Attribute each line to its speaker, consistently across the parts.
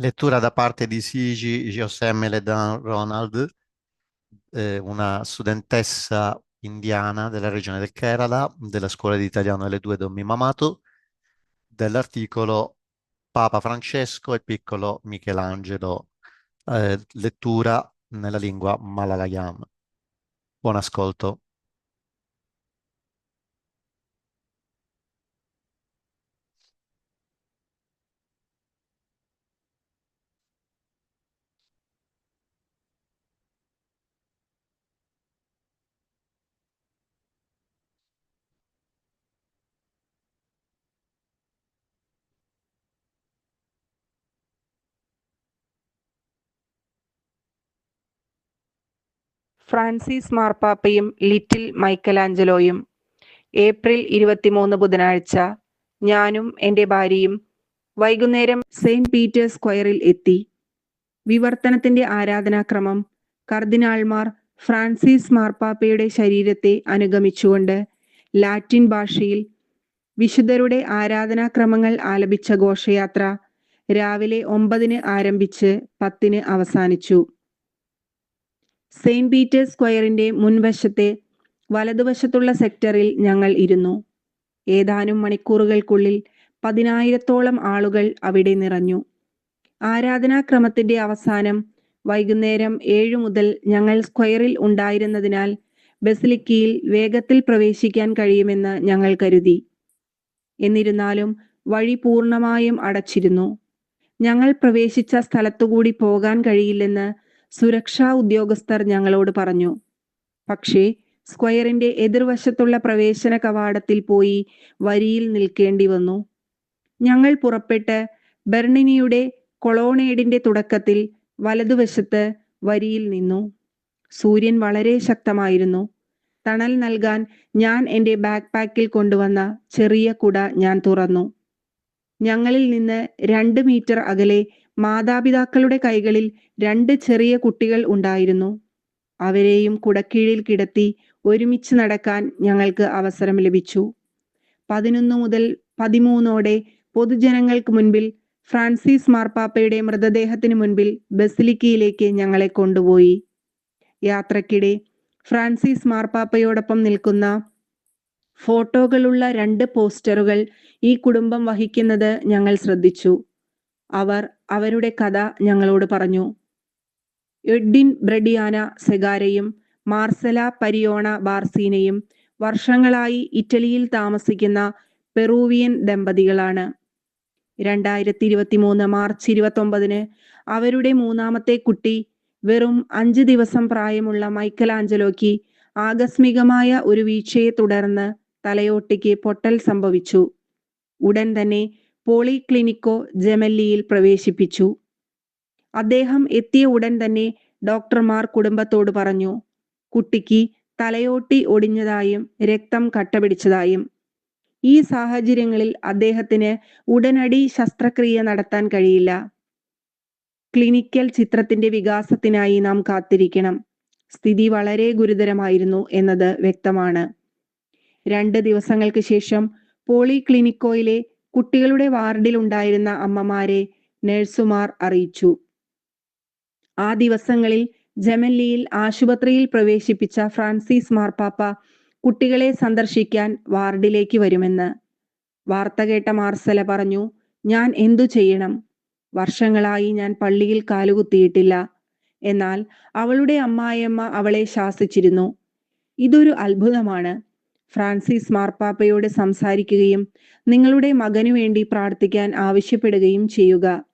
Speaker 1: Lettura da parte di Sigi José Ledan Ronald, eh, una studentessa indiana della regione del Kerala, della scuola di italiano delle due Don Mimamato, dell'articolo Papa Francesco e piccolo Michelangelo, eh, lettura nella lingua malayalam. Buon ascolto.
Speaker 2: Francis മാർപ്പാപ്പയും little മൈക്കലാഞ്ചലോയും April ഇരുപത്തിമൂന്ന് ബുധനാഴ്ച ഞാനും എന്റെ ഭാര്യയും വൈകുന്നേരം Saint Peter's സ്ക്വയറിൽ എത്തി. വിവർത്തനത്തിന്റെ ആരാധനാക്രമം കർദിനാൾമാർ Francis മാർപ്പാപ്പയുടെ ശരീരത്തെ അനുഗമിച്ചുകൊണ്ട് ലാറ്റിൻ ഭാഷയിൽ വിശുദ്ധരുടെ ആരാധനാക്രമങ്ങൾ ആലപിച്ച ഘോഷയാത്ര രാവിലെ ഒമ്പതിന് ആരംഭിച്ച് പത്തിന് അവസാനിച്ചു. സെയിന്റ് പീറ്റേഴ്സ് സ്ക്വയറിന്റെ മുൻവശത്തെ വലതുവശത്തുള്ള സെക്ടറിൽ ഞങ്ങൾ ഇരുന്നു. ഏതാനും മണിക്കൂറുകൾക്കുള്ളിൽ പതിനായിരത്തോളം ആളുകൾ അവിടെ നിറഞ്ഞു. ആരാധനാക്രമത്തിന്റെ അവസാനം വൈകുന്നേരം ഏഴു മുതൽ ഞങ്ങൾ സ്ക്വയറിൽ ഉണ്ടായിരുന്നതിനാൽ ബസിലിക്കയിൽ വേഗത്തിൽ പ്രവേശിക്കാൻ കഴിയുമെന്ന് ഞങ്ങൾ കരുതി. എന്നിരുന്നാലും വഴി പൂർണമായും അടച്ചിരുന്നു. ഞങ്ങൾ പ്രവേശിച്ച സ്ഥലത്തുകൂടി പോകാൻ കഴിയില്ലെന്ന് സുരക്ഷാ ഉദ്യോഗസ്ഥർ ഞങ്ങളോട് പറഞ്ഞു. പക്ഷേ സ്ക്വയറിന്റെ എതിർവശത്തുള്ള പ്രവേശന കവാടത്തിൽ പോയി വരിയിൽ നിൽക്കേണ്ടി വന്നു. ഞങ്ങൾ പുറപ്പെട്ട് ബെർണിനിയുടെ കൊളോണേഡിന്റെ തുടക്കത്തിൽ വലതുവശത്ത് വരിയിൽ നിന്നു. സൂര്യൻ വളരെ ശക്തമായിരുന്നു. തണൽ നൽകാൻ ഞാൻ എന്റെ ബാക്ക് പാക്കിൽ കൊണ്ടുവന്ന ചെറിയ കുട ഞാൻ തുറന്നു. ഞങ്ങളിൽ നിന്ന് രണ്ട് മീറ്റർ അകലെ മാതാപിതാക്കളുടെ കൈകളിൽ രണ്ട് ചെറിയ കുട്ടികൾ ഉണ്ടായിരുന്നു. അവരെയും കുടക്കീഴിൽ കിടത്തി ഒരുമിച്ച് നടക്കാൻ ഞങ്ങൾക്ക് അവസരം ലഭിച്ചു. പതിനൊന്ന് മുതൽ പതിമൂന്നോടെ പൊതുജനങ്ങൾക്ക് മുൻപിൽ ഫ്രാൻസിസ് മാർപ്പാപ്പയുടെ മൃതദേഹത്തിന് മുൻപിൽ ബസിലിക്കയിലേക്ക് ഞങ്ങളെ കൊണ്ടുപോയി. യാത്രക്കിടെ ഫ്രാൻസിസ് മാർപ്പാപ്പയോടൊപ്പം നിൽക്കുന്ന ഫോട്ടോകളുള്ള രണ്ട് പോസ്റ്ററുകൾ ഈ കുടുംബം വഹിക്കുന്നത് ഞങ്ങൾ ശ്രദ്ധിച്ചു. അവർ അവരുടെ കഥ ഞങ്ങളോട് പറഞ്ഞു. എഡ്വിൻ ബ്രഡിയാന സെഗാരയും മാർസല പരിയോണ ബാർസീനയും വർഷങ്ങളായി ഇറ്റലിയിൽ താമസിക്കുന്ന പെറൂവിയൻ ദമ്പതികളാണ്. രണ്ടായിരത്തി ഇരുപത്തി മൂന്ന് മാർച്ച് ഇരുപത്തൊമ്പതിന് അവരുടെ മൂന്നാമത്തെ കുട്ടി വെറും അഞ്ച് ദിവസം പ്രായമുള്ള മൈക്കലാഞ്ചലോയ്ക്ക് ആകസ്മികമായ ഒരു വീഴ്ചയെ തുടർന്ന് തലയോട്ടിക്ക് പൊട്ടൽ സംഭവിച്ചു. ഉടൻ തന്നെ പോളിക്ലിനിക്കോ ജമല്ലിയിൽ പ്രവേശിപ്പിച്ചു. അദ്ദേഹം എത്തിയ ഉടൻ തന്നെ ഡോക്ടർമാർ കുടുംബത്തോട് പറഞ്ഞു കുട്ടിക്ക് തലയോട്ടി ഒടിഞ്ഞതായും രക്തം കട്ടപിടിച്ചതായും. ഈ സാഹചര്യങ്ങളിൽ അദ്ദേഹത്തിന് ഉടനടി ശസ്ത്രക്രിയ നടത്താൻ കഴിയില്ല. ക്ലിനിക്കൽ ചിത്രത്തിന്റെ വികാസത്തിനായി നാം കാത്തിരിക്കണം. സ്ഥിതി വളരെ ഗുരുതരമായിരുന്നു എന്നത് വ്യക്തമാണ്. രണ്ട് ദിവസങ്ങൾക്ക് ശേഷം പോളിക്ലിനിക്കോയിലെ കുട്ടികളുടെ വാർഡിൽ ഉണ്ടായിരുന്ന അമ്മമാരെ നഴ്സുമാർ അറിയിച്ചു. ആ ദിവസങ്ങളിൽ ജമല്ലിയിൽ ആശുപത്രിയിൽ പ്രവേശിപ്പിച്ച ഫ്രാൻസിസ് മാർപ്പാപ്പ കുട്ടികളെ സന്ദർശിക്കാൻ വാർഡിലേക്ക് വരുമെന്ന്. വാർത്ത കേട്ട മാർസല പറഞ്ഞു ഞാൻ എന്തു ചെയ്യണം? വർഷങ്ങളായി ഞാൻ പള്ളിയിൽ കാലുകുത്തിയിട്ടില്ല. എന്നാൽ അവളുടെ അമ്മായിയമ്മ അവളെ ശാസിച്ചിരുന്നു. ഇതൊരു അത്ഭുതമാണ്. ഫ്രാൻസിസ് മാർപ്പാപ്പയോട് സംസാരിക്കുകയും നിങ്ങളുടെ മകനു വേണ്ടി പ്രാർത്ഥിക്കാൻ ആവശ്യപ്പെടുകയും ചെയ്യുക.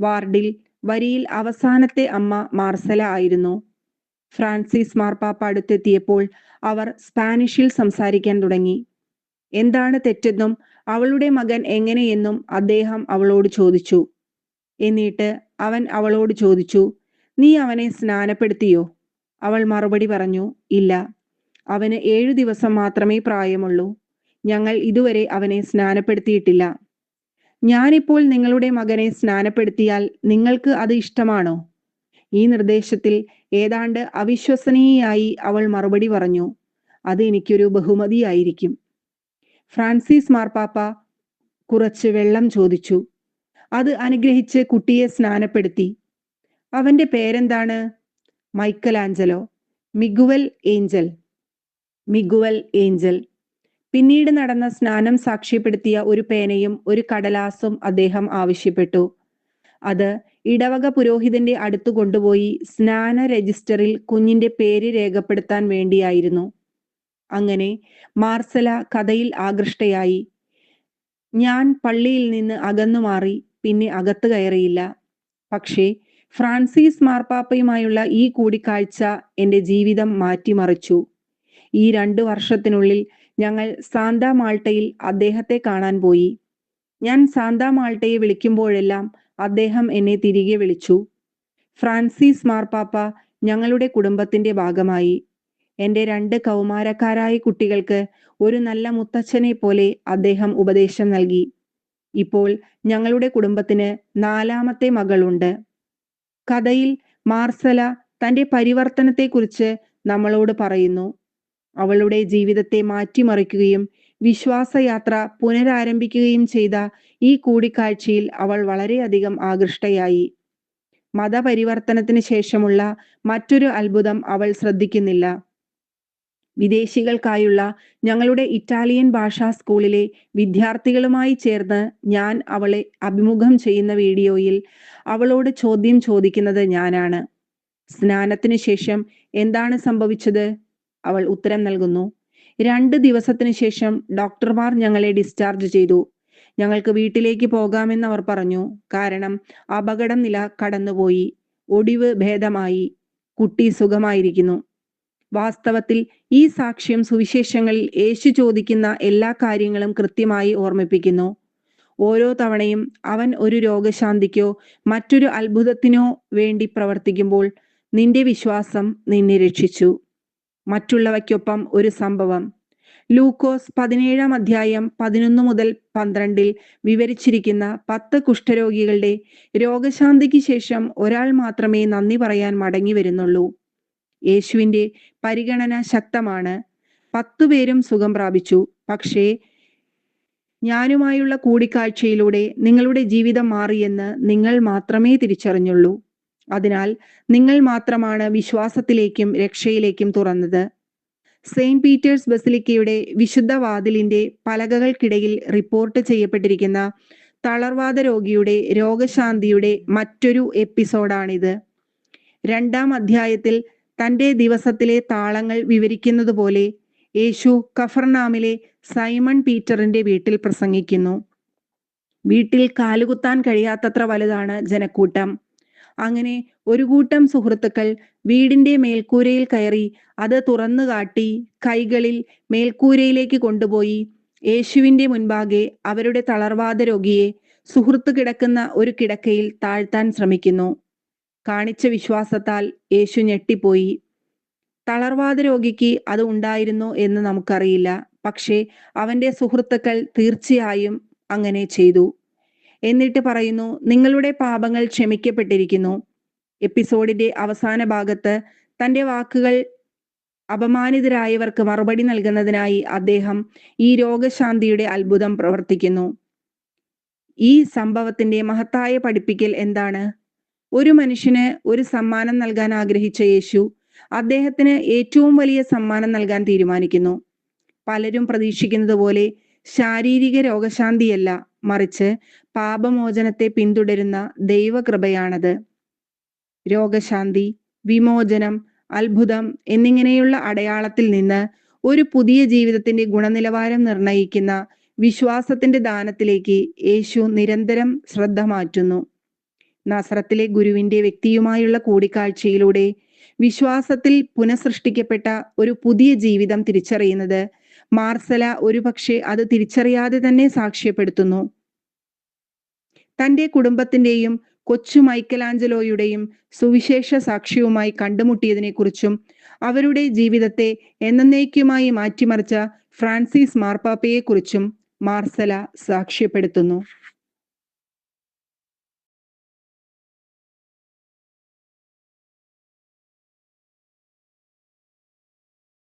Speaker 2: വാർഡിൽ വരിയിൽ അവസാനത്തെ അമ്മ മാർസല ആയിരുന്നു. ഫ്രാൻസിസ് മാർപ്പാപ്പ അടുത്തെത്തിയപ്പോൾ അവർ സ്പാനിഷിൽ സംസാരിക്കാൻ തുടങ്ങി. എന്താണ് തെറ്റെന്നും അവളുടെ മകൻ എങ്ങനെയെന്നും അദ്ദേഹം അവളോട് ചോദിച്ചു. എന്നിട്ട് അവൻ അവളോട് ചോദിച്ചു നീ അവനെ സ്നാനപ്പെടുത്തിയോ? അവൾ മറുപടി പറഞ്ഞു ഇല്ല. അവന് ഏഴു ദിവസം മാത്രമേ പ്രായമുള്ളൂ. ഞങ്ങൾ ഇതുവരെ അവനെ സ്നാനപ്പെടുത്തിയിട്ടില്ല. ഞാനിപ്പോൾ നിങ്ങളുടെ മകനെ സ്നാനപ്പെടുത്തിയാൽ നിങ്ങൾക്ക് അത് ഇഷ്ടമാണോ? ഈ നിർദ്ദേശത്തിൽ ഏതാണ്ട് അവിശ്വസനീയായി അവൾ മറുപടി പറഞ്ഞു അത് എനിക്കൊരു ബഹുമതിയായിരിക്കും. ഫ്രാൻസിസ് മാർപ്പാപ്പ കുറച്ച് വെള്ളം ചോദിച്ചു. അത് അനുഗ്രഹിച്ച് കുട്ടിയെ സ്നാനപ്പെടുത്തി. അവന്റെ പേരെന്താണ്? Michelangelo Miguel Angel. Miguel Angel. പിന്നീട് നടന്ന സ്നാനം സാക്ഷ്യപ്പെടുത്തിയ ഒരു പേനയും ഒരു കടലാസും അദ്ദേഹം ആവശ്യപ്പെട്ടു. അത് ഇടവക പുരോഹിതന്റെ അടുത്തു കൊണ്ടുപോയി സ്നാന രജിസ്റ്ററിൽ കുഞ്ഞിന്റെ പേര് രേഖപ്പെടുത്താൻ വേണ്ടിയായിരുന്നു. അങ്ങനെ മാർസല കഥയിൽ ആകൃഷ്ടയായി. ഞാൻ പള്ളിയിൽ നിന്ന് അകന്നു മാറി പിന്നെ അകത്ത് കയറിയില്ല. പക്ഷേ ഫ്രാൻസിസ് മാർപ്പാപ്പയുമായുള്ള ഈ കൂടിക്കാഴ്ച എന്റെ ജീവിതം മാറ്റിമറിച്ചു. ഈ രണ്ടു വർഷത്തിനുള്ളിൽ ഞങ്ങൾ സാന്താ മാൾട്ടയിൽ അദ്ദേഹത്തെ കാണാൻ പോയി. ഞാൻ സാന്താ മാൾട്ടയെ വിളിക്കുമ്പോഴെല്ലാം അദ്ദേഹം എന്നെ തിരികെ വിളിച്ചു. ഫ്രാൻസിസ് മാർപ്പാപ്പ ഞങ്ങളുടെ കുടുംബത്തിന്റെ ഭാഗമായി. എന്റെ രണ്ട് കൗമാരക്കാരായ കുട്ടികൾക്ക് ഒരു നല്ല മുത്തച്ഛനെ പോലെ അദ്ദേഹം ഉപദേശം നൽകി. ഇപ്പോൾ ഞങ്ങളുടെ കുടുംബത്തിന് നാലാമത്തെ മകളുണ്ട്. കഥയിൽ മാർസല തന്റെ പരിവർത്തനത്തെക്കുറിച്ച് നമ്മളോട് പറയുന്നു. അവളുടെ ജീവിതത്തെ മാറ്റിമറിക്കുകയും വിശ്വാസയാത്ര പുനരാരംഭിക്കുകയും ചെയ്ത ഈ കൂടിക്കാഴ്ചയിൽ അവൾ വളരെയധികം ആകൃഷ്ടയായി. മതപരിവർത്തനത്തിന് ശേഷമുള്ള മറ്റൊരു അത്ഭുതം അവൾ ശ്രദ്ധിക്കുന്നില്ല. വിദേശികൾക്കായുള്ള ഞങ്ങളുടെ ഇറ്റാലിയൻ ഭാഷാ സ്കൂളിലെ വിദ്യാർത്ഥികളുമായി ചേർന്ന് ഞാൻ അവളെ അഭിമുഖം ചെയ്യുന്ന വീഡിയോയിൽ അവളോട് ചോദ്യം ചോദിക്കുന്നത് ഞാനാണ്. സ്നാനത്തിന് ശേഷം എന്താണ് സംഭവിച്ചത്? അവൾ ഉത്തരം നൽകുന്നു. രണ്ട് ദിവസത്തിന് ശേഷം ഡോക്ടർമാർ ഞങ്ങളെ ഡിസ്ചാർജ് ചെയ്തു. ഞങ്ങൾക്ക് വീട്ടിലേക്ക് പോകാമെന്ന് അവർ പറഞ്ഞു. കാരണം അപകടം നില കടന്നുപോയി. ഒടിവ് ഭേദമായി. കുട്ടി സുഖമായിരിക്കുന്നു. വാസ്തവത്തിൽ ഈ സാക്ഷ്യം സുവിശേഷങ്ങളിൽ യേശു ചോദിക്കുന്ന എല്ലാ കാര്യങ്ങളും കൃത്യമായി ഓർമ്മിപ്പിക്കുന്നു. ഓരോ തവണയും അവൻ ഒരു രോഗശാന്തിക്കോ മറ്റൊരു അത്ഭുതത്തിനോ വേണ്ടി പ്രവർത്തിക്കുമ്പോൾ നിന്റെ വിശ്വാസം നിന്നെ രക്ഷിച്ചു. മറ്റുള്ളവയ്ക്കൊപ്പം ഒരു സംഭവം. ലൂക്കോസ് പതിനേഴാം അധ്യായം പതിനൊന്ന് മുതൽ പന്ത്രണ്ടിൽ വിവരിച്ചിരിക്കുന്ന പത്ത് കുഷ്ഠരോഗികളുടെ രോഗശാന്തിക്ക് ശേഷം ഒരാൾ മാത്രമേ നന്ദി പറയാൻ മടങ്ങി വരുന്നുള്ളൂ. യേശുവിന്റെ പരിഗണന ശക്തമാണ്. പത്തു പേരും സുഖം പ്രാപിച്ചു. പക്ഷേ ഞാനുമായുള്ള കൂടിക്കാഴ്ചയിലൂടെ നിങ്ങളുടെ ജീവിതം മാറിയെന്ന് നിങ്ങൾ മാത്രമേ തിരിച്ചറിഞ്ഞുള്ളൂ. അതിനാൽ നിങ്ങൾ മാത്രമാണ് വിശ്വാസത്തിലേക്കും രക്ഷയിലേക്കും തുറന്നത്. സെയിന്റ് പീറ്റേഴ്സ് ബസിലിക്കയുടെ വിശുദ്ധ വാതിലിന്റെ പലകകൾക്കിടയിൽ റിപ്പോർട്ട് ചെയ്യപ്പെട്ടിരിക്കുന്ന തളർവാദ രോഗിയുടെ രോഗശാന്തിയുടെ മറ്റൊരു എപ്പിസോഡാണിത്. രണ്ടാം അധ്യായത്തിൽ തന്റെ ദിവസത്തിലെ താളങ്ങൾ വിവരിക്കുന്നത് പോലെ യേശു കഫർനാമിലെ സൈമൺ പീറ്ററിന്റെ വീട്ടിൽ പ്രസംഗിക്കുന്നു. വീട്ടിൽ കാലുകുത്താൻ കഴിയാത്തത്ര വലുതാണ് ജനക്കൂട്ടം. അങ്ങനെ ഒരു കൂട്ടം സുഹൃത്തുക്കൾ വീടിന്റെ മേൽക്കൂരയിൽ കയറി അത് തുറന്നു കാട്ടി കൈകളിൽ മേൽക്കൂരയിലേക്ക് കൊണ്ടുപോയി. യേശുവിന്റെ മുൻപാകെ അവരുടെ തളർവാദ രോഗിയെ സുഹൃത്ത് കിടക്കുന്ന ഒരു കിടക്കയിൽ താഴ്ത്താൻ ശ്രമിക്കുന്നു. കാണിച്ച വിശ്വാസത്താൽ യേശു ഞെട്ടിപ്പോയി. തളർവാദ രോഗിക്ക് അത് ഉണ്ടായിരുന്നു എന്ന് നമുക്കറിയില്ല. പക്ഷേ അവന്റെ സുഹൃത്തുക്കൾ തീർച്ചയായും അങ്ങനെ ചെയ്തു. എന്നിട്ട് പറയുന്നു നിങ്ങളുടെ പാപങ്ങൾ ക്ഷമിക്കപ്പെട്ടിരിക്കുന്നു. എപ്പിസോഡിന്റെ അവസാന ഭാഗത്ത് തന്റെ വാക്കുകൾ അപമാനിതരായവർക്ക് മറുപടി നൽകുന്നതിനായി അദ്ദേഹം ഈ രോഗശാന്തിയുടെ അത്ഭുതം പ്രവർത്തിക്കുന്നു. ഈ സംഭവത്തിന്റെ മഹത്തായ പഠിപ്പിക്കൽ എന്താണ്? ഒരു മനുഷ്യന് ഒരു സമ്മാനം നൽകാൻ ആഗ്രഹിച്ച യേശു അദ്ദേഹത്തിന് ഏറ്റവും വലിയ സമ്മാനം നൽകാൻ തീരുമാനിക്കുന്നു. പലരും പ്രതീക്ഷിക്കുന്നത് പോലെ ശാരീരിക രോഗശാന്തിയല്ല. മറിച്ച് പാപമോചനത്തെ പിന്തുടരുന്ന ദൈവകൃപയാണത്. രോഗശാന്തി വിമോചനം അത്ഭുതം എന്നിങ്ങനെയുള്ള അടയാളത്തിൽ നിന്ന് ഒരു പുതിയ ജീവിതത്തിന്റെ ഗുണനിലവാരം നിർണയിക്കുന്ന വിശ്വാസത്തിന്റെ ദാനത്തിലേക്ക് യേശു നിരന്തരം ശ്രദ്ധ മാറ്റുന്നു. നസ്രത്തിലെ ഗുരുവിന്റെ വ്യക്തിയുമായുള്ള കൂടിക്കാഴ്ചയിലൂടെ വിശ്വാസത്തിൽ പുനഃസൃഷ്ടിക്കപ്പെട്ട ഒരു പുതിയ ജീവിതം തിരിച്ചറിയുന്നത് മാർസല ഒരുപക്ഷെ അത് തിരിച്ചറിയാതെ തന്നെ സാക്ഷ്യപ്പെടുത്തുന്നു. തന്റെ കുടുംബത്തിന്റെയും കൊച്ചു മൈക്കലാഞ്ചലോയുടെയും സുവിശേഷ സാക്ഷ്യവുമായി കണ്ടുമുട്ടിയതിനെക്കുറിച്ചും അവരുടെ ജീവിതത്തെ എന്നേക്കുമായി മാറ്റിമറിച്ച ഫ്രാൻസിസ് മാർപ്പാപ്പയെക്കുറിച്ചും മാർസല സാക്ഷ്യപ്പെടുത്തുന്നു.